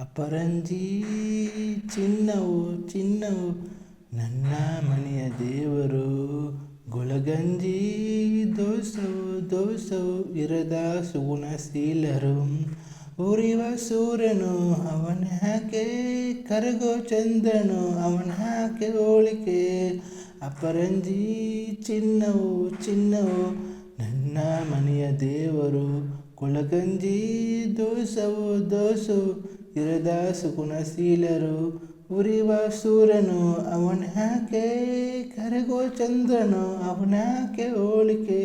ಅಪರಂಜಿ, ಚಿನ್ನವು ಚಿನ್ನವು ನನ್ನ ಮನೆಯ ದೇವರು. ಗುಳಗಂಜಿ, ದೋಸವು ದೋಸವು ಇರದ ಸುಗುಣಶೀಲರು. ಉರಿವ ಸೂರ್ಯನು ಅವನ ಹಾಕೆ, ಕರಗೋ ಚಂದ್ರನು ಅವನ ಹಾಕೆ ಹೋಳಿಕೆ ಅಪರಂಜಿ, ಚಿನ್ನವು ಚಿನ್ನವು ನನ್ನ ಮನೆಯ ದೇವರು. ಕೊಳಗಂಜಿ ದೋಸವು ದೋಸು ಇರದಾಸು ಸುಗುಣಶೀಲರು ಉರಿವ ಸೂರ್ಯನು ಅವನ ಹಾಕೆ ಕರಗೋ ಚಂದ್ರನು ಅವನ ಹಾಕೆ ಹೋಳಿಕೆ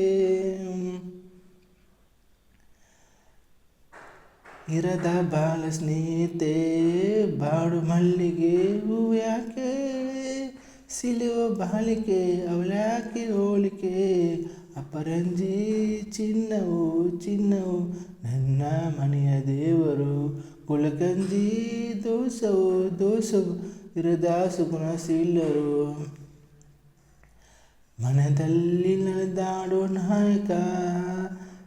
ಇರದ ಬಾಲ ಸ್ನೇಹಿತೆ ಬಾಡು ಮಲ್ಲಿಗೆ ಹೂವ್ಯಾಕೆ ಸಿಲುವ ಬಾಳಿಕೆ ಅವಳ್ಯಾಕೆ ಹೋಳಿಕೆ ಅಪರಂಜಿ ಚಿನ್ನವು ಚಿನ್ನವು ನನ್ನ ಮನೆಯ ದೇವರು. ಕುಳಕಂಜಿ ದೋಸವು ದೋಸವು ಇರದ ಗುಣಸಿಲ್ಲರು ಮನದಲ್ಲಿ ನಡೆದಾಡೋ ನಾಯಕ,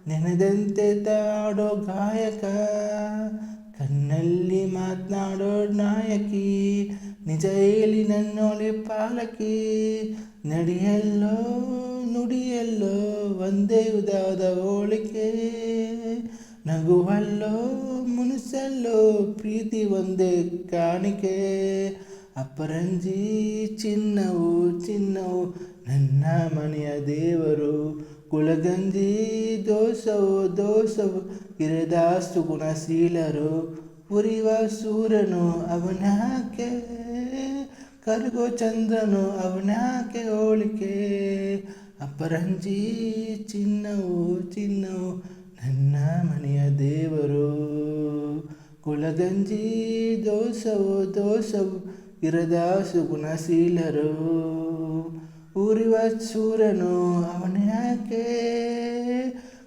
ನೆನೆದಂತೆ ತಾಡೋ ಗಾಯಕ. ಕಣ್ಣಲ್ಲಿ ಮಾತನಾಡೋ ನಾಯಕಿ, ನಿಜ ಹೇಳಿ ನನ್ನೊಳೆ ಪಾಲಕಿ. ನಡಿಯಲ್ಲೋ ನುಡಿಯಲ್ಲೋ, ಒಂದೇ ಉದಾದ ಹೋಳಿಕೆ. ನಗುವಲ್ಲೋ, ಮುನಿಸಲ್ಲೋ, ಪ್ರೀತಿ ಒಂದೇ ಕಾಣಿಕೆ. ಅಪರಂಜಿ, ಚಿನ್ನವು ಚಿನ್ನವು, ನನ್ನ ಮನೆಯ ದೇವರು. ಕುಳಗಂಜಿ ದೋಷವು ದೋಷವು ಇರದ ಗುಣಶೀಲರು. ಉರಿವ ಸೂರನು ಅವನಾಕೆ ಕರಗೋ ಚಂದ್ರನು ಅವನಾಕೆ ಹೋಳಿಕೆ? ಅಪರಂಜಿ ಚಿನ್ನವು ಚಿನ್ನವು ನನ್ನ ಮನೆಯ ದೇವರು. ಕುಳಗಂಜಿ ದೋಸವು ದೋಸವು ಇರದ ಸುಗುಣಶೀಲರು. ಊರಿವ ಸೂರನು ಅವನ ಯಾಕೆ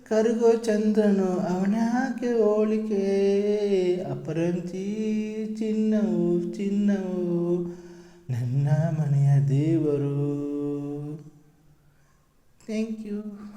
ಕರಗೋ ಚಂದ್ರನು ಅವನ ಯಾಕೆ ಹೋಳಿಕೆ. ಅಪರಂಜಿ ಚಿನ್ನವು ಚಿನ್ನವು ನನ್ನ ಮನೆಯ ದೇವರು. Thank you.